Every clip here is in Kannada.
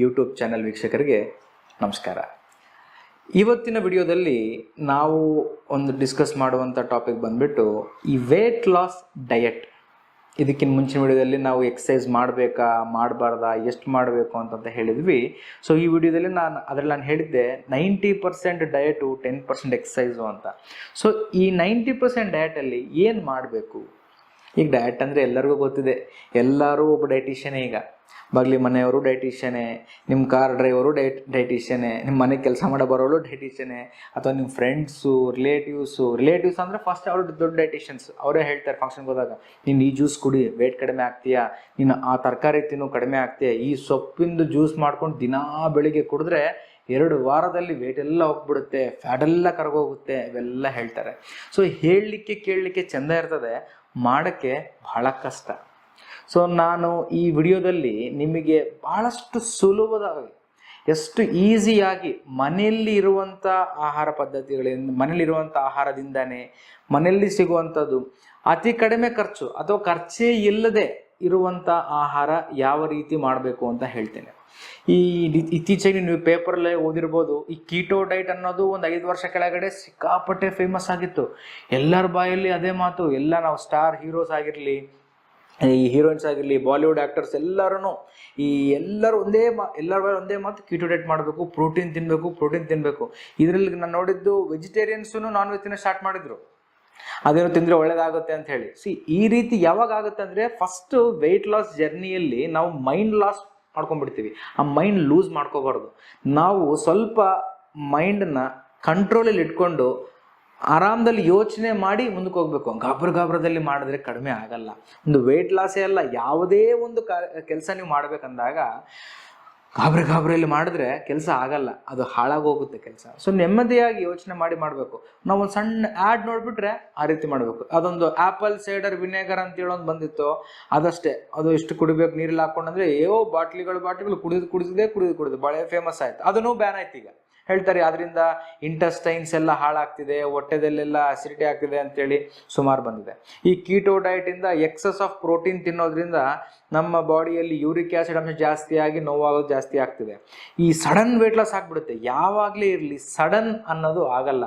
ಯೂಟ್ಯೂಬ್ ಚಾನೆಲ್ ವೀಕ್ಷಕರಿಗೆ ನಮಸ್ಕಾರ. ಇವತ್ತಿನ ವಿಡಿಯೋದಲ್ಲಿ ನಾವು ಒಂದು ಡಿಸ್ಕಸ್ ಮಾಡುವಂಥ ಟಾಪಿಕ್ ಬಂದ್ಬಿಟ್ಟು ಈ ವೇಟ್ ಲಾಸ್ ಡಯಟ್ ಇದಕ್ಕಿಂತ ಮುಂಚಿನ ವಿಡಿಯೋದಲ್ಲಿ ನಾವು ಎಕ್ಸಸೈಸ್ ಮಾಡಬೇಕಾ, ಮಾಡಬಾರ್ದಾ, ಎಷ್ಟು ಮಾಡಬೇಕು ಅಂತಂತ ಹೇಳಿದ್ವಿ. ಸೊ ಈ ವಿಡಿಯೋದಲ್ಲಿ ನಾನು, ಅದರಲ್ಲಿ ನಾನು ಹೇಳಿದ್ದೆ ninety percent diet ten percent exercise ಅಂತ. ಸೊ ಈ ನೈಂಟಿ ಪರ್ಸೆಂಟ್ ಡಯಟಲ್ಲಿ ಏನು ಮಾಡಬೇಕು? ಈಗ ಡಯಟ್ ಅಂದರೆ ಎಲ್ಲರಿಗೂ ಗೊತ್ತಿದೆ. ಎಲ್ಲರೂ ಒಬ್ಬ ಡಯಟಿಷಿಯನೇ ಈಗ. ಬಾಗ್ಲಿ ಮನೆಯವರು ಡೈಟಿಷಿಯನೇ ನಿಮ್ಮ ಕಾರ್ ಡ್ರೈವರು ಡೈಟ್ ಡೈಟಿಷಿಯನೇ ನಿಮ್ಮ ಮನೆ ಕೆಲಸ ಮಾಡೋ ಬರೋರು ಡೈಟಿಷಿಯನೇ ಅಥವಾ ನಿಮ್ಮ ಫ್ರೆಂಡ್ಸು ರಿಲೇಟಿವ್ಸು ರಿಲೇಟಿವ್ಸ್ ಅಂದರೆ ಫಸ್ಟ್ ಅವರು ದೊಡ್ಡ ಡೈಟಿಷಿಯನ್ಸ್ ಅವರೇ ಹೇಳ್ತಾರೆ ಫಂಕ್ಷನ್ಗೆ ಹೋದಾಗ, ನೀನು ಈ ಜ್ಯೂಸ್ ಕುಡಿ ವೇಟ್ ಕಡಿಮೆ ಆಗ್ತೀಯಾ? ನೀನು ಆ ತರಕಾರಿ ತಿನ್ನು, ಕಡಿಮೆ ಆಗ್ತೀಯಾ? ಈ ಸೊಪ್ಪಿಂದು ಜ್ಯೂಸ್ ಮಾಡ್ಕೊಂಡು ದಿನಾ ಬೆಳಿಗ್ಗೆ ಕುಡಿದ್ರೆ ಎರಡು ವಾರದಲ್ಲಿ ವೇಟ್ ಎಲ್ಲ ಹೋಗ್ಬಿಡುತ್ತೆ ಫ್ಯಾಡ್ ಎಲ್ಲ ಕರಗೋಗುತ್ತೆ, ಇವೆಲ್ಲ ಹೇಳ್ತಾರೆ. ಸೊ ಹೇಳಲಿಕ್ಕೆ ಕೇಳಲಿಕ್ಕೆ ಚೆಂದ ಇರ್ತದೆ, ಮಾಡೋಕ್ಕೆ ಬಹಳ ಕಷ್ಟ. ಸೊ ನಾನು ಈ ವಿಡಿಯೋದಲ್ಲಿ ನಿಮಗೆ ಬಹಳಷ್ಟು ಸುಲಭವಾಗಿ, ಎಷ್ಟು ಈಸಿಯಾಗಿ ಮನೆಯಲ್ಲಿ ಇರುವಂಥ ಆಹಾರ ಪದ್ಧತಿಗಳಿಂದ ಮನೆಯಲ್ಲಿರುವಂಥ ಆಹಾರದಿಂದನೇ, ಮನೆಯಲ್ಲಿ ಸಿಗುವಂಥದ್ದು, ಅತಿ ಕಡಿಮೆ ಖರ್ಚು ಅಥವಾ ಖರ್ಚೇ ಇಲ್ಲದೆ ಇರುವಂಥ ಆಹಾರ ಯಾವ ರೀತಿ ಮಾಡಬೇಕು ಅಂತ ಹೇಳ್ತೇನೆ. ಈ ಇತ್ತೀಚೆಗೆ ನೀವು ಪೇಪರಲ್ಲೇ ಓದಿರ್ಬೋದು, ಈ ಕೀಟೋ ಡೈಟ್ ಅನ್ನೋದು ಒಂದು ಐದು ವರ್ಷ ಕೆಳಗಡೆ ಸಿಕ್ಕಾಪಟ್ಟೆ ಫೇಮಸ್ ಆಗಿತ್ತು. ಎಲ್ಲರ ಬಾಯಲ್ಲಿ ಅದೇ ಮಾತು, ಎಲ್ಲ ನಾವು ಸ್ಟಾರ್ ಹೀರೋಸ್ ಆಗಿರಲಿ ಈ ಹೀರೋಯಿನ್ಸ್ ಆಗಿರಲಿ ಬಾಲಿವುಡ್ ಆ್ಯಕ್ಟರ್ಸ್ ಎಲ್ಲರೂ ಈ ಎಲ್ಲರೂ ಒಂದೇ ಮಾ ಎಲ್ಲರ ಒಂದೇ ಮಾತು ಕೀಟೋ ಡೈಟ್ ಮಾಡಬೇಕು ಪ್ರೋಟೀನ್ ತಿನ್ನಬೇಕು ಪ್ರೋಟೀನ್ ತಿನ್ನಬೇಕು ಇದರಲ್ಲಿ ನಾನು ನೋಡಿದ್ದು ವೆಜಿಟೇರಿಯನ್ಸು ನಾನ್ ವೆಜ್ ತಿನ್ನೋ ಸ್ಟಾರ್ಟ್ ಮಾಡಿದ್ರು. ಅದೇನು ತಿಂದರೆ ಒಳ್ಳೇದಾಗುತ್ತೆ ಅಂತ ಹೇಳಿ. ಸಿ ಈ ರೀತಿ ಯಾವಾಗ ಆಗುತ್ತೆ ಅಂದರೆ ಫಸ್ಟ್ ವೆಯ್ಟ್ ಲಾಸ್ ಜರ್ನಿಯಲ್ಲಿ ನಾವು ಮೈಂಡ್ ಲಾಸ್ ಮಾಡ್ಕೊಂಡ್ಬಿಡ್ತೀವಿ. ಆ ಮೈಂಡ್ ಲೂಸ್ ಮಾಡ್ಕೋಬಾರ್ದು. ನಾವು ಸ್ವಲ್ಪ ಮೈಂಡನ್ನ ಕಂಟ್ರೋಲಲ್ಲಿ ಇಟ್ಕೊಂಡು ಆರಾಮದಲ್ಲಿ ಯೋಚನೆ ಮಾಡಿ ಮುಂದಕ್ಕೆ ಹೋಗ್ಬೇಕು. ಗಾಬ್ರ ಗಾಬ್ರದಲ್ಲಿ ಮಾಡಿದ್ರೆ ಕಡಿಮೆ ಆಗಲ್ಲ. ಒಂದು ವೆಯ್ಟ್ ಲಾಸೇ ಅಲ್ಲ, ಯಾವುದೇ ಒಂದು ಕೆಲಸ ನೀವು ಮಾಡ್ಬೇಕಂದಾಗ ಗಾಬ್ರ ಗಾಬ್ರಲ್ಲಿ ಮಾಡಿದ್ರೆ ಕೆಲಸ ಆಗಲ್ಲ. ಅದು ಹಾಳಾಗೋಗುತ್ತೆ ಕೆಲಸ. ಸೊ ನೆಮ್ಮದಿಯಾಗಿ ಯೋಚನೆ ಮಾಡಿ ಮಾಡಬೇಕು. ನಾವು ಒಂದು ಸಣ್ಣ ಆ್ಯಡ್ ನೋಡಿಬಿಟ್ರೆ ಆ ರೀತಿ ಮಾಡಬೇಕು. ಅದೊಂದು ಆ್ಯಪಲ್ ಸೈಡರ್ ವಿನೆಗರ್ ಅಂತ ಹೇಳೋದು ಬಂದಿತ್ತು. ಅದಷ್ಟೇ. ಅದು ಎಷ್ಟು ಕುಡಿಬೇಕು, ನೀರಲ್ಲಿ ಹಾಕೊಂಡಂದ್ರೆ ಏವೋ ಬಾಟ್ಲಿಗಳು ಬಾಟ್ಲಿಗಳು ಕುಡಿದು ಕುಡಿಸಿದೆ ಕುಡಿದು ಕುಡಿದು. ಭಾಳ ಫೇಮಸ್ ಆಯ್ತು. ಅದನ್ನು ಬ್ಯಾನ್ ಆಯ್ತು ಈಗ. ಹೇಳ್ತಾರೆ ಅದರಿಂದ ಇಂಟೆಸ್ಟೈನ್ಸ್ ಎಲ್ಲ ಹಾಳಾಗ್ತಿದೆ, ಹೊಟ್ಟೆದಲ್ಲೆಲ್ಲ ಅಸಿಡಿಟಿ ಆಗ್ತಿದೆ ಅಂತೇಳಿ ಸುಮಾರು ಬಂದಿದೆ. ಈ ಕೀಟೋ ಡಯಟಿಂದ ಎಕ್ಸಸ್ ಆಫ್ ಪ್ರೋಟೀನ್ ತಿನ್ನೋದ್ರಿಂದ ನಮ್ಮ ಬಾಡಿಯಲ್ಲಿ ಯೂರಿಕ್ ಆಸಿಡ್ ಅಂಶ ಜಾಸ್ತಿ ಆಗಿ ನೋವಾಗೋದು ಜಾಸ್ತಿ ಆಗ್ತಿದೆ. ಈ ಸಡನ್ ವೇಟ್ ಲಾಸ್ ಆಗ್ಬಿಡುತ್ತೆ. ಯಾವಾಗಲೇ ಇರಲಿ ಸಡನ್ ಅನ್ನೋದು ಆಗಲ್ಲ.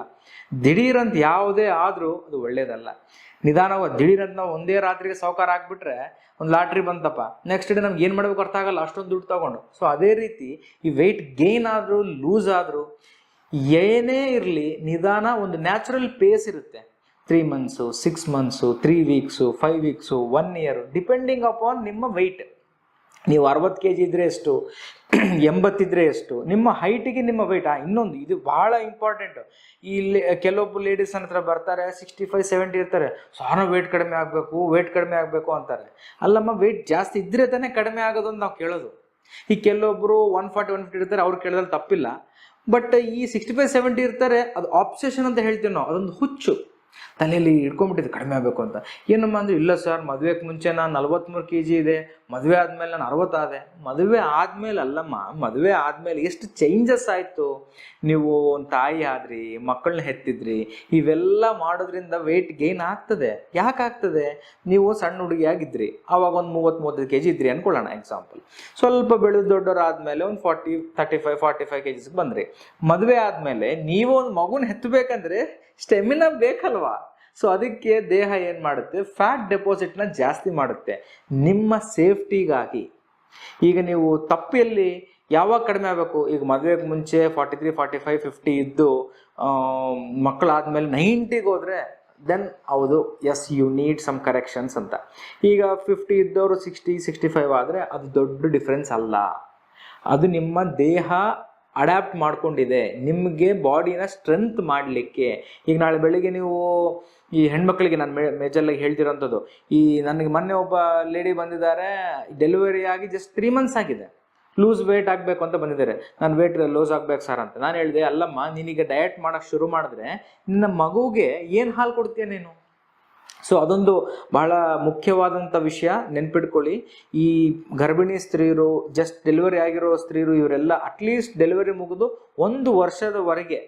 ದಿಢೀರಂತ ಯಾವುದೇ ಆದರೂ ಅದು ಒಳ್ಳೇದಲ್ಲ. ನಿಧಾನವಾಗಿ ದಿಢೀರಂತ ನಾವು ಒಂದೇ ರಾತ್ರಿಗೆ ಸಾವುಕಾರ ಹಾಕ್ಬಿಟ್ರೆ ಒಂದು ಲಾಟ್ರಿ ಬಂತಪ್ಪ. ನೆಕ್ಸ್ಟ್ ಡೇ ನಮ್ಗೆ ಏನು ಮಾಡಬೇಕು ಅರ್ಥ ಆಗಲ್ಲ, ಅಷ್ಟೊಂದು ದುಡ್ಡು ತಗೊಂಡು. ಸೊ ಅದೇ ರೀತಿ ಈ ವೆಯ್ಟ್ ಗೇನ್ ಆದರೂ ಲೂಸ್ ಆದರೂ ಏನೇ ಇರಲಿ ನಿಧಾನ ಒಂದು ನ್ಯಾಚುರಲ್ ಪೇಸ್ ಇರುತ್ತೆ. Three months six months three weeks five weeks one year depending upon ನಿಮ್ಮ ವೆಯ್ಟ್ ನೀವು ಅರವತ್ತು ಕೆ ಜಿ ಇದ್ರೆ ಎಷ್ಟು? ಎಂಬತ್ತಿದ್ರೆ ಎಷ್ಟು? ನಿಮ್ಮ ಹೈಟಿಗೆ ನಿಮ್ಮ ವೆಯ್ಟ್ ಇನ್ನೊಂದು, ಇದು ಬಹಳ ಇಂಪಾರ್ಟೆಂಟ್ ಇಲ್ಲಿ ಕೆಲವೊಬ್ಬ ಲೇಡೀಸ್ ಹತ್ರ ಬರ್ತಾರೆ ಸಿಕ್ಸ್ಟಿ ಫೈವ್ ಸೆವೆಂಟಿ ಇರ್ತಾರೆ. ಸಾರ ವೆಯ್ಟ್ ಕಡಿಮೆ ಆಗಬೇಕು ವೆಯ್ಟ್ ಕಡಿಮೆ ಆಗಬೇಕು ಅಂತಾರೆ. ಅಲ್ಲಮ್ಮ ವೆಯ್ಟ್ ಜಾಸ್ತಿ ಇದ್ರೆ ತಾನೇ ಕಡಿಮೆ ಆಗೋದು ಅಂತ ನಾವು ಕೇಳೋದು. ಈ ಕೆಲವೊಬ್ಬರು ಒನ್ ಫಾರ್ಟಿ ಒನ್ ಫಿಫ್ಟಿ ಇರ್ತಾರೆ, ಅವ್ರು ಕೇಳಿದ್ರೆ ತಪ್ಪಿಲ್ಲ. ಬಟ್ ಈ ಸಿಕ್ಸ್ಟಿ ಫೈವ್ ಸೆವೆಂಟಿ ಇರ್ತಾರೆ, ಅದು ಆಪ್ಸೆಷನ್ ಅಂತ ಹೇಳ್ತೀವಿ ನಾವು. ಅದೊಂದು ಹುಚ್ಚು. ತಲೆಯಲ್ಲಿ ಇಟ್ಕೊಂಡ್ಬಿಟ್ಟಿದ್ದು ಕಡಿಮೆ ಆಗಬೇಕು ಅಂತ. ಏನಮ್ಮ ಅಂದ್ರೆ ಇಲ್ಲ ಸರ್ ಮದುವೆಗೆ ಮುಂಚೆ ನಾನು ನಲ್ವತ್ಮೂರು ಕೆ ಜಿ ಇದೆ, ಮದುವೆ ಆದಮೇಲೆ ನಾನು ಅರವತ್ತಾದೆ. ಮದುವೆ ಆದಮೇಲೆ ಅಲ್ಲಮ್ಮ, ಮದುವೆ ಆದಮೇಲೆ ಎಷ್ಟು ಚೇಂಜಸ್ ಆಯಿತು? ನೀವು ಒಂದು ತಾಯಿ ಆದ್ರಿ ಮಕ್ಕಳನ್ನ ಹೆತ್ತಿದ್ರಿ, ಇವೆಲ್ಲ ಮಾಡೋದ್ರಿಂದ ವೆಯ್ಟ್ ಗೇನ್ ಆಗ್ತದೆ. ಯಾಕೆ ಆಗ್ತದೆ? ನೀವು ಸಣ್ಣ ಹುಡುಗಿಯಾಗಿದ್ರಿ ಆವಾಗ ಒಂದು ಮೂವತ್ತು ಮೂವತ್ತೈದು ಕೆ ಜಿ ಇದ್ರಿ ಅನ್ಕೊಳ್ಳೋಣ ಎಕ್ಸಾಂಪಲ್ ಸ್ವಲ್ಪ ಬೆಳೆದು ದೊಡ್ಡವರಾದ್ಮೇಲೆ ಒಂದು forty thirty five forty five K ಜಿಸ್ಗೆ ಬಂದ್ರಿ. ಮದುವೆ ಆದಮೇಲೆ ನೀವು ಒಂದು ಮಗುನ ಹೆತ್ತಬೇಕಂದ್ರೆ ಸ್ಟೆಮಿನಾ ಬೇಕಲ್ವಾ? ಸೊ ಅದಕ್ಕೆ ದೇಹ ಏನು ಮಾಡುತ್ತೆ? ಫ್ಯಾಟ್ ಡೆಪಾಸಿಟ್ನ ಜಾಸ್ತಿ ಮಾಡುತ್ತೆ. ನಿಮ್ಮ ಸೇಫ್ಟಿಗಾಗಿ. ಈಗ ನೀವು ತಪ್ಪಿಯಲ್ಲಿ ಯಾವಾಗ ಕಡಿಮೆ ಆಗಬೇಕು? ಈಗ ಮದುವೆಗೆ ಮುಂಚೆ forty three forty five fifty ಇದ್ದು ಮಕ್ಕಳಾದ್ಮೇಲೆ ನೈಂಟಿಗೆ ಹೋದರೆ ದೆನ್ ಹೌದು yes you need some corrections ಅಂತ. ಈಗ ಫಿಫ್ಟಿ ಇದ್ದವರು ಸಿಕ್ಸ್ಟಿ ಸಿಕ್ಸ್ಟಿ ಫೈವ್ ಆದರೆ ಅದು ದೊಡ್ಡ ಡಿಫ್ರೆನ್ಸ್ ಅಲ್ಲ. ಅದು ನಿಮ್ಮ ದೇಹ ಅಡ್ಯಾಪ್ಟ್ ಮಾಡ್ಕೊಂಡಿದೆ. ನಿಮಗೆ ಬಾಡಿನ ಸ್ಟ್ರೆಂತ್ ಮಾಡಲಿಕ್ಕೆ. ಈಗ ನಾಳೆ ಬೆಳಿಗ್ಗೆ ನೀವು ಈ ಹೆಣ್ಮಕ್ಳಿಗೆ ನಾನು ಮೇ ಮೇಜರ್ಲಾಗಿ ಹೇಳ್ತಿರೋಂಥದ್ದು. ಈ ನನಗೆ ಮೊನ್ನೆ ಒಬ್ಬ ಲೇಡಿ ಬಂದಿದ್ದಾರೆ. ಡೆಲಿವರಿ ಆಗಿ ಜಸ್ಟ್ ತ್ರೀ ಮಂತ್ಸ್ ಆಗಿದೆ. ಲೂಸ್ ವೇಟ್ ಆಗಬೇಕು ಅಂತ ಬಂದಿದ್ದಾರೆ. ನಾನು ವೇಟ್ ಲೂಸ್ ಆಗ್ಬೇಕು ಸರ್ ಅಂತ. ನಾನು ಹೇಳಿದೆ, ಅಲ್ಲಮ್ಮ, ನೀನೀಗ ಡಯಟ್ ಮಾಡೋಕ್ಕೆ ಶುರು ಮಾಡಿದ್ರೆ ನಿನ್ನ ಮಗುಗೆ ಏನು ಹಾಲು ಕೊಡ್ತೀಯ ನೀನು? ಸೊ ಅದೊಂದು ಬಹಳ ಮುಖ್ಯವಾದಂಥ ವಿಷಯ. ನೆನ್ಪಿಟ್ಕೊಳ್ಳಿ. ಈ ಗರ್ಭಿಣಿ ಸ್ತ್ರೀಯರು ಜಸ್ಟ್ ಡೆಲಿವರಿ ಆಗಿರೋ ಸ್ತ್ರೀಯರು ಇವರೆಲ್ಲ ಅಟ್ಲೀಸ್ಟ್ ಡೆಲಿವರಿ ಮುಗಿದು ಒಂದು ವರ್ಷದವರೆಗೆ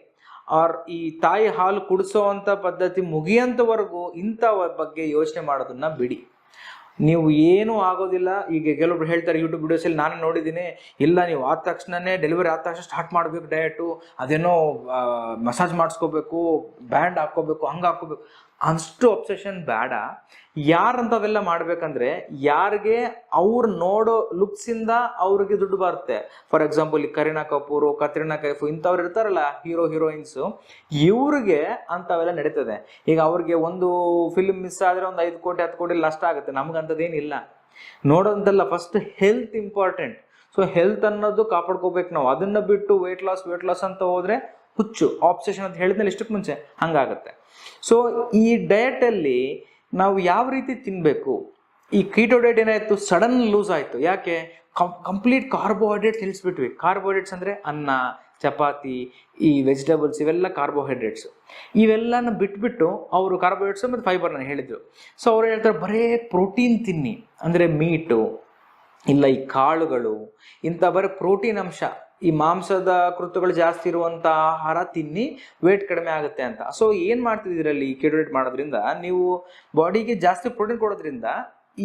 ಆರ್ ಈ ತಾಯಿ ಹಾಲು ಕುಡಿಸೋ ಅಂಥ ಪದ್ಧತಿ ಮುಗಿಯಂತವರೆಗೂ ಇಂಥ ಬಗ್ಗೆ ಯೋಚನೆ ಮಾಡೋದನ್ನ ಬಿಡಿ. ನೀವು ಏನೂ ಆಗೋದಿಲ್ಲ. ಈಗ ಕೆಲವೊಬ್ರು ಹೇಳ್ತಾರೆ ಯೂಟ್ಯೂಬ್ ವಿಡಿಯೋಸಲ್ಲಿ ನಾನು ನೋಡಿದ್ದೀನಿ. ಇಲ್ಲ, ನೀವು ಆದ ತಕ್ಷಣನೇ ಡೆಲಿವರಿ ಆದ ತಕ್ಷಣ ಸ್ಟಾರ್ಟ್ ಮಾಡಬೇಕು ಡಯಟು ಅದೇನೋ ಮಸಾಜ್ ಮಾಡಿಸ್ಕೋಬೇಕು ಬ್ಯಾಂಡ್ ಹಾಕ್ಕೋಬೇಕು, ಹಂಗೆ ಹಾಕ್ಕೋಬೇಕು. ಅಷ್ಟು ಅಬ್ಸೆಷನ್ ಬೇಡ. ಯಾರಂಥವೆಲ್ಲ ಮಾಡ್ಬೇಕಂದ್ರೆ ಯಾರಿಗೆ ಅವ್ರು ನೋಡೋ ಲುಕ್ಸಿಂದ ಅವ್ರಿಗೆ ದುಡ್ಡು ಬರುತ್ತೆ. ಫಾರ್ ಎಕ್ಸಾಂಪಲ್ ಈ ಕರೀನಾ ಕಪೂರ್, ಕತ್ರಿನಾ ಕೈಫು ಇಂಥವ್ರು ಇರ್ತಾರಲ್ಲ ಹೀರೋ ಹೀರೋಯಿನ್ಸು ಇವ್ರಿಗೆ ಅಂಥವೆಲ್ಲ ನಡೀತದೆ. ಈಗ ಅವ್ರಿಗೆ ಒಂದು ಫಿಲ್ಮ್ ಮಿಸ್ ಆದರೆ ಒಂದು ಐದು ಕೋಟಿ, ಹತ್ತು ಕೋಟಿ ಲಸ್ಟ್ ಆಗುತ್ತೆ. ನಮ್ಗಂಥದ್ದೇನಿಲ್ಲ. ನೋಡೋದಂತಲ್ಲ first health important so health ಅನ್ನೋದು ಕಾಪಾಡ್ಕೋಬೇಕು ನಾವು. ಅದನ್ನ ಬಿಟ್ಟು ವೆಯ್ಟ್ ಲಾಸ್ ವೆಯ್ಟ್ ಲಾಸ್ ಅಂತ ಹೋದ್ರೆ ಹುಚ್ಚು. ಆಪ್ಸೆಷನ್ ಅಂತ ಹೇಳಿದ್ಮೇಲೆ ಇಷ್ಟಕ್ಕೆ ಮುಂಚೆ ಹಂಗಾಗುತ್ತೆ. ಸೊ ಈ ಡಯಟಲ್ಲಿ ನಾವು ಯಾವ ರೀತಿ ತಿನ್ನಬೇಕು ಈ ಕೀಟೋ ಡಯಟ್ ಏನಾಯಿತು? ಸಡನ್ ಲೂಸ್ ಆಯಿತು. ಯಾಕೆ? ಕಂಪ್ಲೀಟ್ ಕಾರ್ಬೋಹೈಡ್ರೇಟ್ಸ್ ತಿಳಿಸ್ಬಿಟ್ವಿ ಕಾರ್ಬೋಹೈಡ್ರೇಟ್ಸ್ ಅಂದರೆ ಅನ್ನ, ಚಪಾತಿ, ಈ ವೆಜಿಟೇಬಲ್ಸ್ ಇವೆಲ್ಲ ಕಾರ್ಬೋಹೈಡ್ರೇಟ್ಸ್ ಇವೆಲ್ಲನ ಬಿಟ್ಬಿಟ್ಟು ಅವರು ಕಾರ್ಬೋಹೈಡ್ರೇಟ್ಸ್ ಮತ್ತು ಫೈಬರ್ ನಾನು ಹೇಳಿದ್ರು. ಸೊ ಅವ್ರು ಹೇಳ್ತಾರೆ, ಬರೇ ಪ್ರೋಟೀನ್ ತಿನ್ನಿ. ಅಂದರೆ ಮೀಟು ಇಲ್ಲ ಈ ಕಾಳುಗಳು, ಇಂಥ ಬರೀ ಪ್ರೋಟೀನ್ ಅಂಶ. ಈ ಮಾಂಸದ ಕೃತುಗಳು ಜಾಸ್ತಿ ಇರುವಂಥ ಆಹಾರ ತಿನ್ನಿ ವೇಟ್ ಕಡಿಮೆ ಆಗುತ್ತೆ ಅಂತ. ಸೊ ಏನು ಮಾಡ್ತಿದ್ದೀರಲ್ಲಿ ಕೆಡೋರೇಟ್ ಮಾಡೋದ್ರಿಂದ? ನೀವು ಬಾಡಿಗೆ ಜಾಸ್ತಿ ಪ್ರೋಟೀನ್ ಕೊಡೋದ್ರಿಂದ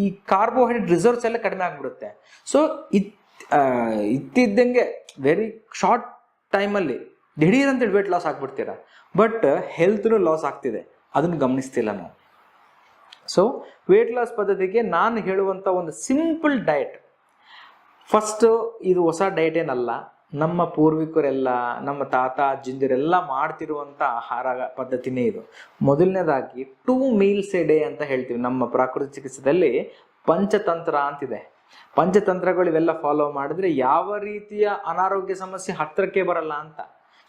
ಈ ಕಾರ್ಬೋಹೈಡ್ರೇಟ್ ರಿಸರ್ವ್ಸ್ ಎಲ್ಲ ಕಡಿಮೆ ಆಗಿಬಿಡುತ್ತೆ. ಸೊ ಇತ್ ಇತ್ತಿದ್ದಂಗೆ ವೆರಿ ಶಾರ್ಟ್ ಟೈಮಲ್ಲಿ ದಿಢೀರ್ ಅಂತೇಳಿ ವೇಟ್ ಲಾಸ್ ಆಗ್ಬಿಡ್ತೀರಾ? ಬಟ್ ಹೆಲ್ತ್ನು ಲಾಸ್ ಆಗ್ತಿದೆ. ಅದನ್ನು ಗಮನಿಸ್ತಿಲ್ಲ ನಾವು. ಸೊ ವೇಟ್ ಲಾಸ್ ಪದ್ಧತಿಗೆ ನಾನು ಹೇಳುವಂಥ ಒಂದು ಸಿಂಪಲ್ ಡಯಟ್ ಫಸ್ಟ್ ಇದು ಹೊಸ ಡಯಟ್ ಏನಲ್ಲ. ನಮ್ಮ ಪೂರ್ವಿಕರೆಲ್ಲ, ನಮ್ಮ ತಾತ, ಅಜ್ಜಿಂದಿರೆಲ್ಲ ಮಾಡ್ತಿರುವಂಥ ಆಹಾರ ಪದ್ಧತಿನೇ ಇದು. ಮೊದಲನೇದಾಗಿ ಟೂ ಮೀಲ್ಸ್ ಎ ಡೇ ಅಂತ ಹೇಳ್ತೀವಿ. ನಮ್ಮ ಪ್ರಾಕೃತಿಕ ಚಿಕಿತ್ಸೆಯಲ್ಲಿ ಪಂಚತಂತ್ರ ಅಂತಿದೆ. ಪಂಚತಂತ್ರಗಳು ಇವೆಲ್ಲ ಫಾಲೋ ಮಾಡಿದ್ರೆ ಯಾವ ರೀತಿಯ ಅನಾರೋಗ್ಯ ಸಮಸ್ಯೆ ಹತ್ತಿರಕ್ಕೆ ಬರಲ್ಲ ಅಂತ.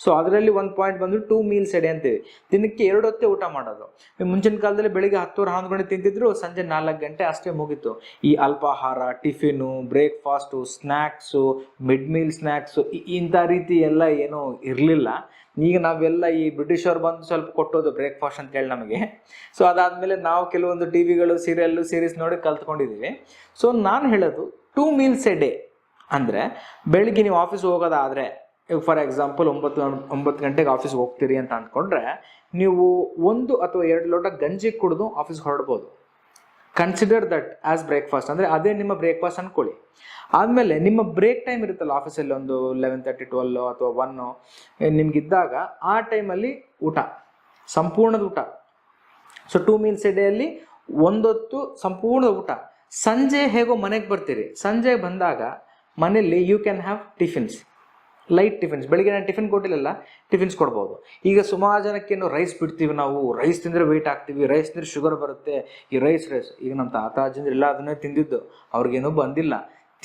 ಸೊ ಅದರಲ್ಲಿ ಒಂದು ಪಾಯಿಂಟ್ ಬಂದು ಟೂ ಮೀಲ್ಸ್ ಎಡೆ ಅಂತೀವಿ. ದಿನಕ್ಕೆ ಎರಡು ಹೊತ್ತೇ ಊಟ ಮಾಡೋದು. ಮುಂಚಿನ ಕಾಲದಲ್ಲಿ ಬೆಳಿಗ್ಗೆ ಹತ್ತುವರೆ, ಹನ್ನೊಂದು ಗಂಟೆ ತಿಂತಿದ್ರು, ಸಂಜೆ ನಾಲ್ಕು ಗಂಟೆ ಅಷ್ಟೇ ಮುಗೀತು. ಈ ಅಲ್ಪಾಹಾರ tiffin breakfast snacks mid meal snacks ಇಂಥ ರೀತಿ ಎಲ್ಲ ಏನೂ ಇರಲಿಲ್ಲ. ಈಗ ನಾವೆಲ್ಲ ಈ ಬ್ರಿಟಿಷವ್ರು ಬಂದು ಸ್ವಲ್ಪ ಕೊಟ್ಟೋದು ಬ್ರೇಕ್ಫಾಸ್ಟ್ ಅಂತ ಹೇಳಿ ನಮಗೆ. ಸೊ ಅದಾದಮೇಲೆ ನಾವು ಕೆಲವೊಂದು ಟಿ ವಿಗಳು ಸೀರಿಯಲ್ಲು ಸೀರೀಸ್ ನೋಡಿ ಕಲ್ತ್ಕೊಂಡಿದ್ದೀವಿ ಸೊ ನಾನು ಹೇಳೋದು ಟೂ ಮೀಲ್ಸ್ ಎ ಡೇ ಅಂದರೆ, ಬೆಳಿಗ್ಗೆ ನೀವು ಆಫೀಸ್ ಹೋಗೋದಾದರೆ ಫಾರ್ ಎಕ್ಸಾಂಪಲ್ ಒಂಬತ್ತು ಒಂಬತ್ತು ಗಂಟೆಗೆ ಆಫೀಸ್ಗೆ ಹೋಗ್ತೀರಿ ಅಂತ ಅಂದ್ಕೊಂಡ್ರೆ, ನೀವು ಒಂದು ಅಥವಾ ಎರಡು ಲೋಟ ಗಂಜಿ ಕುಡಿದು ಆಫೀಸ್ಗೆ ಹೊರಡ್ಬೋದು. ಕನ್ಸಿಡರ್ ದಟ್ ಆಸ್ ಬ್ರೇಕ್ಫಾಸ್ಟ್ ಅಂದರೆ ಅದೇ ನಿಮ್ಮ ಬ್ರೇಕ್ಫಾಸ್ಟ್ ಅಂದ್ಕೊಳ್ಳಿ ಆದಮೇಲೆ ನಿಮ್ಮ ಬ್ರೇಕ್ ಟೈಮ್ ಇರುತ್ತಲ್ಲ ಆಫೀಸಲ್ಲಿ ಒಂದು ಲೆವೆನ್ ತರ್ಟಿ ಟ್ವೆಲ್ ಅಥವಾ ಒನ್ನು ನಿಮ್ಗಿದ್ದಾಗ ಆ ಟೈಮಲ್ಲಿ ಊಟ. ಸಂಪೂರ್ಣದ ಊಟ. ಸೊ ಟೂ ಮೀಲ್ಸ್ ಎ ಡೇಯಲ್ಲಿ ಒಂದೊತ್ತು ಸಂಪೂರ್ಣ ಊಟ. ಸಂಜೆ ಹೇಗೋ ಮನೆಗೆ ಬರ್ತೀರಿ. ಸಂಜೆ ಬಂದಾಗ ಮನೆಯಲ್ಲಿ you can have tiffins light tiffins ಬೆಳಿಗ್ಗೆ ನಾನು ಟಿಫಿನ್ ಕೊಟ್ಟಿಲ್ಲಲ್ಲ ಟಿಫಿನ್ಸ್ ಕೊಡ್ಬೋದು. ಈಗ ಸುಮಾರು ಜನಕ್ಕೇನು ರೈಸ್ ಬಿಡ್ತೀವಿ ನಾವು ರೈಸ್ ತಿಂದರೆ ವೆಯ್ಟ್ ಆಗ್ತೀವಿ ರೈಸ್ ತಿಂದರೆ ಶುಗರ್ ಬರುತ್ತೆ, ಈ ರೈಸ್ ರೈಸ್ ಈಗ ನಮ್ಮ ತಾತ, ಅಜ್ಜಂದ್ರೆಲ್ಲ ಅದನ್ನೇ ತಿಂದಿದ್ದು. ಅವ್ರಿಗೇನೂ ಬಂದಿಲ್ಲ.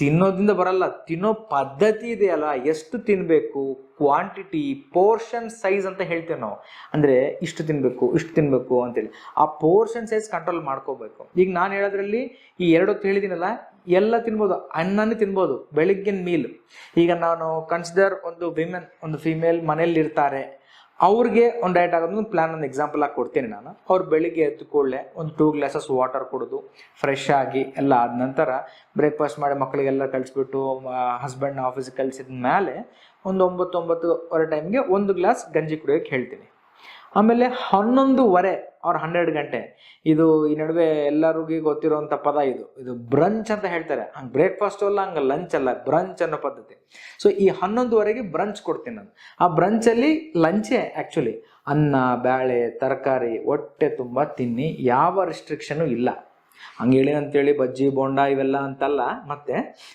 ತಿನ್ನೋದ್ರಿಂದ ಬರಲ್ಲ. ತಿನ್ನೋ ಪದ್ಧತಿ ಇದೆಯಲ್ಲ, ಎಷ್ಟು ತಿನ್ನಬೇಕು ಕ್ವಾಂಟಿಟಿ ಪೋರ್ಷನ್ ಸೈಜ್ ಅಂತ ಹೇಳ್ತೇವೆ ನಾವು. ಅಂದರೆ ಇಷ್ಟು ತಿನ್ನಬೇಕು ಇಷ್ಟು ತಿನ್ನಬೇಕು ಅಂತೇಳಿ. ಆ ಪೋರ್ಷನ್ ಸೈಜ್ ಕಂಟ್ರೋಲ್ ಮಾಡ್ಕೋಬೇಕು. ಈಗ ನಾನು ಹೇಳೋದ್ರಲ್ಲಿ ಈ ಎರಡು ಹೇಳಿದ್ದೀನಲ್ಲ, ಎಲ್ಲ ತಿನ್ಬೋದು, ಅನ್ನನೇ ತಿನ್ಬೋದು, ಬೆಳಿಗ್ಗಿನ ಮೀಲ್ ಈಗ ನಾನು ಕನ್ಸಿಡರ್ ಒಂದು ವಿಮೆನ್ ಒಂದು ಫಿಮೇಲ್ ಮನೇಲಿ ಇರ್ತಾರೆ ಅವ್ರಿಗೆ ಒಂದು ಡಯಟ್ ಆಗೋದು ಒಂದು ಪ್ಲಾನ್ ಒಂದು ಎಕ್ಸಾಂಪಲ್ ಆಗಿ ಕೊಡ್ತೀನಿ ನಾನು. ಅವ್ರು ಬೆಳಿಗ್ಗೆ ಎದ್ದು ಕೂಡಲೇ ಒಂದು ಟೂ ಗ್ಲಾಸಸ್ ವಾಟರ್ ಕುಡಿದು ಫ್ರೆಶ್ ಆಗಿ ಎಲ್ಲ ಆದ ನಂತರ ಬ್ರೇಕ್ಫಾಸ್ಟ್ ಮಾಡಿ ಮಕ್ಕಳಿಗೆಲ್ಲ ಕಳಿಸ್ಬಿಟ್ಟು ಹಸ್ಬೆಂಡ್ನ ಆಫೀಸಿಗೆ ಕಳಿಸಿದ ಮೇಲೆ ಒಂದು ಒಂಬತ್ತು ಒಂಬತ್ತುವರೆ ಟೈಮ್ಗೆ ಒಂದು ಗ್ಲಾಸ್ ಗಂಜಿ ಕುಡಿಯೋಕ್ಕೆ ಹೇಳ್ತೀನಿ. ಆಮೇಲೆ ಹನ್ನೊಂದುವರೆ ಅವ್ರ ಹನ್ನೆರಡು ಗಂಟೆ. ಇದು ಈ ನಡುವೆ ಎಲ್ಲರಿಗೂ ಗೊತ್ತಿರುವಂಥ ಪದ ಇದು. ಇದು ಬ್ರಂಚ್ ಅಂತ ಹೇಳ್ತಾರೆ. ಹಂಗೆ ಬ್ರೇಕ್ಫಾಸ್ಟ್ ಅಲ್ಲ, ಹಂಗೆ ಲಂಚ್ ಅಲ್ಲ ಬ್ರಂಚ್ ಅನ್ನೋ ಪದ್ಧತಿ. ಸೊ ಈ ಹನ್ನೊಂದುವರೆಗೆ ಬ್ರಂಚ್ ಕೊಡ್ತೀನಿ ನಾನು. ಆ ಬ್ರಂಚಲ್ಲಿ ಲಂಚೇ ಆ್ಯಕ್ಚುಲಿ ಅನ್ನ, ಬ್ಯಾಳೆ, ತರಕಾರಿ, ಹೊಟ್ಟೆ ತುಂಬ ತಿನ್ನಿ, ಯಾವ ರಿಸ್ಟ್ರಿಕ್ಷನು ಇಲ್ಲ. ಹಂಗೆ ಹೇಳಿ ಅಂತೇಳಿ ಬಜ್ಜಿ, ಬೋಂಡ ಇವೆಲ್ಲ ಅಂತಲ್ಲ, ಮತ್ತೆ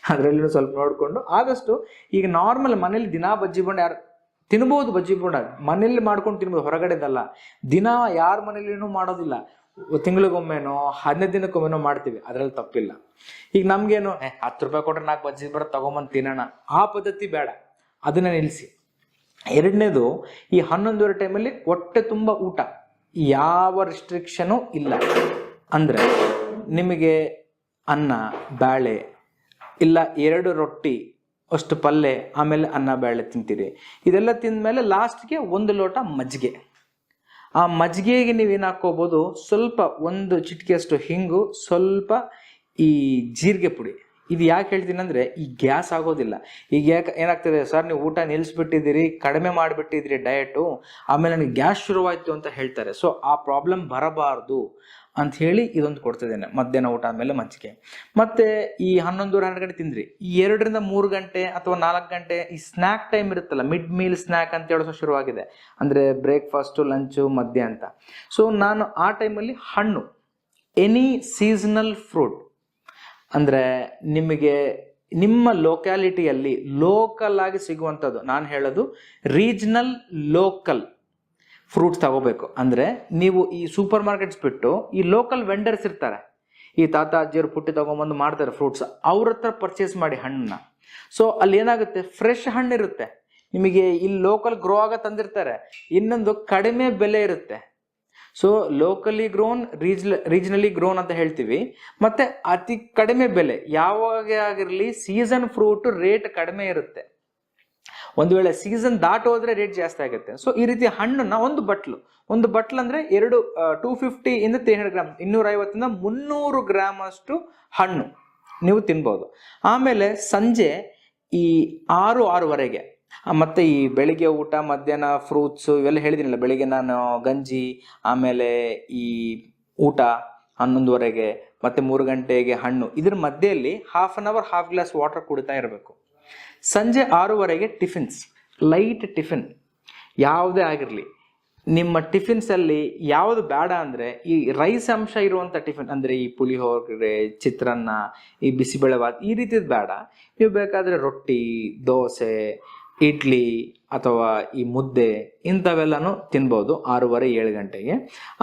ಅದರಲ್ಲೂ ಸ್ವಲ್ಪ ನೋಡಿಕೊಂಡು, ಆದಷ್ಟು ಈಗ ನಾರ್ಮಲ್ ಮನೇಲಿ ದಿನಾ ಬಜ್ಜಿ, ಬೋಂಡ ಯಾರು ತಿನ್ಬೋದು ಬಜ್ಜಿ ಬೋಂಡ ಮನೇಲಿ ಮಾಡ್ಕೊಂಡು ತಿನ್ಬೋದು, ಹೊರಗಡೆದಲ್ಲ. ದಿನ ಯಾರ ಮನೇಲಿನೂ ಮಾಡೋದಿಲ್ಲ. ತಿಂಗಳಿಗೊಮ್ಮೆನೋ, ಹದಿನೈದು ದಿನಕ್ಕೊಮ್ಮೆನೋ ಮಾಡ್ತೀವಿ. ಅದರಲ್ಲಿ ತಪ್ಪಿಲ್ಲ. ಈಗ ನಮ್ಗೇನು ಹತ್ತು ರೂಪಾಯಿ ಕೊಟ್ರೆ ನಾಲ್ಕು ಬಜ್ಜಿ ಬರ ತಗೊಂಬಂದು ತಿನ್ನೋಣ. ಆ ಪದ್ಧತಿ ಬೇಡ. ಅದನ್ನ ನಿಲ್ಲಿಸಿ ಎರಡನೇದು, ಈ ಹನ್ನೊಂದುವರೆ ಟೈಮಲ್ಲಿ ಹೊಟ್ಟೆ ತುಂಬ ಊಟ. ಯಾವ ರಿಸ್ಟ್ರಿಕ್ಷನು ಇಲ್ಲ. ಅಂದರೆ, ನಿಮಗೆ ಅನ್ನ, ಬ್ಯಾಳೆ, ಇಲ್ಲ, ಎರಡು ರೊಟ್ಟಿ ಅಷ್ಟು ಪಲ್ಯ ಆಮೇಲೆ ಅನ್ನ ಬೇಳೆ ತಿಂತೀರಿ. ಇದೆಲ್ಲ ತಿಂದಮೇಲೆ ಲಾಸ್ಟ್ಗೆ ಒಂದು ಲೋಟ ಮಜ್ಜಿಗೆ. ಆ ಮಜ್ಜಿಗೆಗೆ ನೀವೇನು ಹಾಕೋಬೋದು ಸ್ವಲ್ಪ ಒಂದು ಚಿಟಿಕೆಯಷ್ಟು ಹಿಂಗು, ಸ್ವಲ್ಪ ಈ ಜೀರಿಗೆ ಪುಡಿ. ಇದು ಯಾಕೆ ಹೇಳ್ತೀನಿ ಅಂದರೆ ಈ ಗ್ಯಾಸ್ ಆಗೋದಿಲ್ಲ. ಈಗ ಯಾಕೆ ಏನಾಗ್ತದೆ ಸರ್, ನೀವು ಊಟ ನಿಲ್ಲಿಸ್ಬಿಟ್ಟಿದ್ದೀರಿ ಕಡಿಮೆ ಮಾಡಿಬಿಟ್ಟಿದ್ದೀರಿ ಡಯಟು ಆಮೇಲೆ ನನಗೆ ಗ್ಯಾಸ್ ಶುರುವಾಯಿತು ಅಂತ ಹೇಳ್ತಾರೆ. ಸೊ ಆ ಪ್ರಾಬ್ಲಮ್ ಬರಬಾರ್ದು. ಅಂತ ಹೇಳಿ ಇದೊಂದು ಕೊಡ್ತಿದ್ದೇನೆ. ಮಧ್ಯಾಹ್ನ ಊಟ ಆದಮೇಲೆ ಮಜ್ಜಿಗೆ. ಮತ್ತೆ ಈ ಹನ್ನೊಂದೂವರೆ ಹನ್ನೆರಡು ಗಂಟೆ ತಿಂದ್ರಿ. ಈ ಎರಡರಿಂದ ಮೂರು ಗಂಟೆ ಅಥವಾ ನಾಲ್ಕು ಗಂಟೆ ಈ ಸ್ನ್ಯಾಕ್ ಟೈಮ್ ಇರುತ್ತಲ್ಲ ಮಿಡ್ ಮೀಲ್ ಸ್ನ್ಯಾಕ್ ಅಂತ ಹೇಳೋ ಶುರುವಾಗಿದೆ. ಅಂದರೆ ಬ್ರೇಕ್ಫಾಸ್ಟು ಲಂಚು ಮಧ್ಯ ಅಂತ. ಸೊ ನಾನು ಆ ಟೈಮಲ್ಲಿ ಹಣ್ಣು ಎನಿ ಸೀಸನಲ್ ಫ್ರೂಟ್ ಅಂದರೆ ನಿಮಗೆ ನಿಮ್ಮ ಲೋಕ್ಯಾಲಿಟಿಯಲ್ಲಿ ಲೋಕಲ್ ಆಗಿ ಸಿಗುವಂಥದ್ದು. ನಾನು ಹೇಳೋದು ರೀಜನಲ್ ಲೋಕಲ್ ಫ್ರೂಟ್ಸ್ ತಗೋಬೇಕು. ಅಂದರೆ ನೀವು ಈ ಸೂಪರ್ ಮಾರ್ಕೆಟ್ಸ್ ಬಿಟ್ಟು ಈ ಲೋಕಲ್ ವೆಂಡರ್ಸ್ ಇರ್ತಾರೆ. ಈ ತಾತ ಅಜ್ಜಿಯರು ಪುಟ್ಟಿ ತಗೊಂಬಂದು ಮಾಡ್ತಾರೆ ಫ್ರೂಟ್ಸ್ ಅವ್ರ ಹತ್ರ ಪರ್ಚೇಸ್ ಮಾಡಿ ಹಣ್ಣನ್ನ. ಸೊ ಅಲ್ಲಿ ಏನಾಗುತ್ತೆ? ಫ್ರೆಶ್ ಹಣ್ಣು ಇರುತ್ತೆ. ನಿಮಗೆ ಇಲ್ಲಿ ಲೋಕಲ್ ಗ್ರೋ ಆಗ ತಂದಿರ್ತಾರೆ. ಇನ್ನೊಂದು ಕಡಿಮೆ ಬೆಲೆ ಇರುತ್ತೆ. ಸೊ ಲೋಕಲಿ ಗ್ರೋನ್ ರೀಜ್ ರೀಜನಲಿ ಗ್ರೋನ್ ಅಂತ ಹೇಳ್ತೀವಿ. ಮತ್ತೆ ಅತಿ ಕಡಿಮೆ ಬೆಲೆ. ಯಾವಾಗ ಆಗಿರಲಿ ಸೀಸನ್ ಫ್ರೂಟ್ ರೇಟ್ ಕಡಿಮೆ ಇರುತ್ತೆ. ಒಂದು ವೇಳೆ ಸೀಸನ್ ಹೋದ್ರೆ ರೇಟ್ ಜಾಸ್ತಿ ಆಗುತ್ತೆ. ಸೊ ಈ ರೀತಿ ಹಣ್ಣನ್ನ ಒಂದು ಬಟ್ಲು ಒಂದು ಬಟ್ಲು ಅಂದ್ರೆ ಎರಡು ಟೂ ಫಿಫ್ಟಿ ಇಂದ ತ್ರೀ ಹಂಡ್ರೆಡ್ ಗ್ರಾಮ್ ಇನ್ನೂರ ಐವತ್ತಿಂದ ಮುನ್ನೂರು ಗ್ರಾಮ್ ಅಷ್ಟು ಹಣ್ಣು ನೀವು ತಿನ್ಬೋದು. ಆಮೇಲೆ ಸಂಜೆ ಈ ಆರು, ಆರೂವರೆಗೆ ಮತ್ತು ಮತ್ತೆ ಈ ಬೆಳಿಗ್ಗೆ ಊಟ, ಮಧ್ಯಾಹ್ನ ಫ್ರೂಟ್ಸ್ ಇವೆಲ್ಲ ಹೇಳಿದಿನಲ್ಲ ಬೆಳಿಗ್ಗೆ ನಾನು ಗಂಜಿ, ಆಮೇಲೆ ಈ ಊಟ ಹನ್ನೊಂದುವರೆಗೆ, ಮತ್ತೆ ಮೂರು ಗಂಟೆಗೆ ಹಣ್ಣು. ಇದ್ರ ಮಧ್ಯೆಯಲ್ಲಿ half an hour half glass water ಕುಡಿತಾ ಇರಬೇಕು. ಸಂಜೆ ಆರೂವರೆಗೆ ಟಿಫಿನ್ಸ್ ಲೈಟ್ ಟಿಫಿನ್ ಯಾವುದೇ ಆಗಿರಲಿ, ನಿಮ್ಮ ಟಿಫಿನ್ಸಲ್ಲಿ ಯಾವುದು ಬೇಡ ಅಂದರೆ, ಈ ರೈಸ್ ಅಂಶ ಇರುವಂಥ ಟಿಫಿನ್ ಅಂದರೆ ಈ ಪುಳಿಹೋರೆ ಚಿತ್ರಾನ್ನ, ಈ ಬಿಸಿಬೇಳೆಭಾತ್, ಈ ರೀತಿದು ಬೇಡ. ನೀವು ಬೇಕಾದರೆ ರೊಟ್ಟಿ, ದೋಸೆ ಇಡ್ಲಿ ಅಥವಾ ಈ ಮುದ್ದೆ ಇಂಥವೆಲ್ಲನೂ ತಿನ್ಬೋದು ಆರೂವರೆ, ಏಳು ಗಂಟೆಗೆ.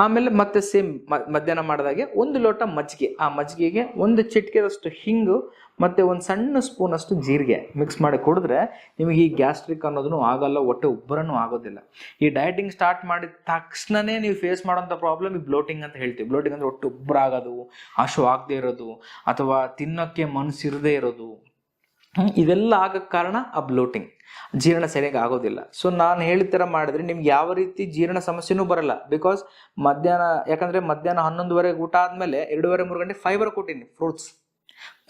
ಆಮೇಲೆ ಮತ್ತೆ ಸೇಮ್ ಮಧ್ಯಾಹ್ನ ಮಾಡಿದಾಗೆ ಒಂದು ಲೋಟ ಮಜ್ಜಿಗೆ. ಆ ಮಜ್ಜಿಗೆಗೆ ಒಂದು ಚಿಟಿಕೆದಷ್ಟು ಹಿಂಗು ಮತ್ತು ಒಂದು ಸಣ್ಣ ಸ್ಪೂನಷ್ಟು ಜೀರಿಗೆ ಮಿಕ್ಸ್ ಮಾಡಿ ಕುಡಿದ್ರೆ ನಿಮಗೆ ಈ ಗ್ಯಾಸ್ಟ್ರಿಕ್ ಅನ್ನೋದನ್ನು ಆಗಲ್ಲ, ಹೊಟ್ಟೆ ಉಬ್ಬರನೂ ಆಗೋದಿಲ್ಲ. ಈ ಡಯಟಿಂಗ್ ಸ್ಟಾರ್ಟ್ ಮಾಡಿದ ತಕ್ಷಣವೇ ನೀವು ಫೇಸ್ ಮಾಡೋಂಥ ಪ್ರಾಬ್ಲಮ್ ಈ ಬ್ಲೋಟಿಂಗ್ ಅಂತ ಹೇಳ್ತೀವಿ. ಬ್ಲೋಟಿಂಗ್ ಅಂದರೆ ಹೊಟ್ಟೆ ಉಬ್ಬರಾಗೋದು ಹಶು ಆಗದೆ ಇರೋದು ಅಥವಾ ತಿನ್ನೋಕ್ಕೆ ಮನಸ್ಸಿರದೇ ಇರೋದು. ಇದೆಲ್ಲ ಆಗಕ್ಕೆ ಕಾರಣ ಆ ಬ್ಲೋಟಿಂಗ್ ಜೀರ್ಣ ಸರಿಯಾಗಿ ಆಗೋದಿಲ್ಲ. ಸೊ ನಾನು ಹೇಳಿದ ಥರ ಮಾಡಿದ್ರೆ ನಿಮ್ಗೆ ಯಾವ ರೀತಿ ಜೀರ್ಣ ಸಮಸ್ಯೆನೂ ಬರಲ್ಲ. ಬಿಕಾಸ್ ಮಧ್ಯಾಹ್ನ, ಯಾಕಂದರೆ ಮಧ್ಯಾಹ್ನ ಹನ್ನೊಂದುವರೆಗೆ ಊಟ ಆದಮೇಲೆ ಎರಡೂವರೆ, ಮೂರು ಗಂಟೆ ಫೈಬರ್ ಕೊಟ್ಟಿನಿ ಫ್ರೂಟ್ಸ್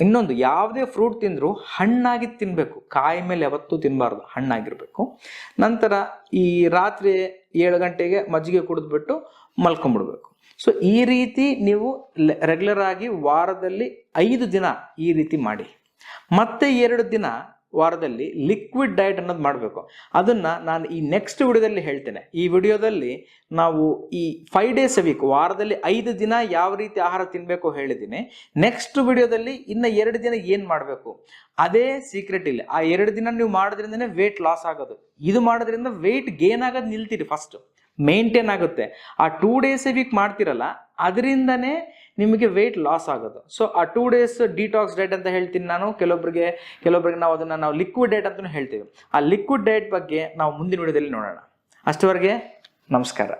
ಇನ್ನೊಂದು, ಯಾವುದೇ ಫ್ರೂಟ್ ತಿಂದರೂ ಹಣ್ಣಾಗಿ ತಿನ್ನಬೇಕು ಕಾಯಿ ಮೇಲೆ ಯಾವತ್ತೂ ತಿನ್ನಬಾರ್ದು ಹಣ್ಣಾಗಿರಬೇಕು. ನಂತರ ಈ ರಾತ್ರಿ ಏಳು ಗಂಟೆಗೆ ಮಜ್ಜಿಗೆ ಕುಡಿದ್ಬಿಟ್ಟು ಮಲ್ಕೊಂಡ್ಬಿಡ್ಬೇಕು ಸೊ ಈ ರೀತಿ ನೀವು ರೆಗ್ಯುಲರ್ ಆಗಿ ವಾರದಲ್ಲಿ ಐದು ದಿನ ಈ ರೀತಿ ಮಾಡಿ. ಮತ್ತೆ ಎರಡು ದಿನ ವಾರದಲ್ಲಿ ಲಿಕ್ವಿಡ್ ಡಯಟ್ ಅನ್ನೋದು ಮಾಡಬೇಕು. ಅದನ್ನ ನಾನು ಈ ನೆಕ್ಸ್ಟ್ ವಿಡಿಯೋದಲ್ಲಿ ಹೇಳ್ತೇನೆ. ಈ ವಿಡಿಯೋದಲ್ಲಿ ನಾವು ಈ ಫೈವ್ ಡೇಸ್ ವೀಕ್ ವಾರದಲ್ಲಿ ಐದು ದಿನ ಯಾವ ರೀತಿ ಆಹಾರ ತಿನ್ನಬೇಕು ಹೇಳಿದ್ದೀನಿ. ನೆಕ್ಸ್ಟ್ ವಿಡಿಯೋದಲ್ಲಿ ಇನ್ನು ಎರಡು ದಿನ ಏನು ಮಾಡಬೇಕು? ಅದೇ ಸೀಕ್ರೆಟ್ ಇಲ್ಲ. ಆ ಎರಡು ದಿನ ನೀವು ಮಾಡೋದ್ರಿಂದನೇ ವೆಯ್ಟ್ ಲಾಸ್ ಆಗೋದು. ಇದು ಮಾಡೋದ್ರಿಂದ ವೆಯ್ಟ್ ಗೇನ್ ಆಗೋದು ನಿಲ್ತೀರಿ ಫಸ್ಟ್ ಮೇಂಟೈನ್ ಆಗುತ್ತೆ. ಆ ಟೂ ಡೇಸ್ ಎ ವೀಕ್ ಮಾಡ್ತಿರಲ್ಲ, ಅದರಿಂದನೇ ನಿಮಗೆ ವೆಯ್ಟ್ ಲಾಸ್ ಆಗೋದು. ಸೊ ಆ ಟೂ ಡೇಸ್ ಡಿಟಾಕ್ಸ್ ಡಯಟ್ ಅಂತ ಹೇಳ್ತೀನಿ ನಾನು. ಕೆಲವೊಬ್ಬರಿಗೆ ಕೆಲವೊಬ್ಬರಿಗೆ ನಾವು ಅದನ್ನು ನಾವು ಲಿಕ್ವಿಡ್ ಡೈಟ್ ಅಂತಲೂ ಹೇಳ್ತೀವಿ. ಆ ಲಿಕ್ವಿಡ್ ಡೈಟ್ ಬಗ್ಗೆ ನಾವು ಮುಂದಿನ ವಿಡಿಯೋದಲ್ಲಿ ನೋಡೋಣ. ಅಷ್ಟವರೆಗೆ ನಮಸ್ಕಾರ.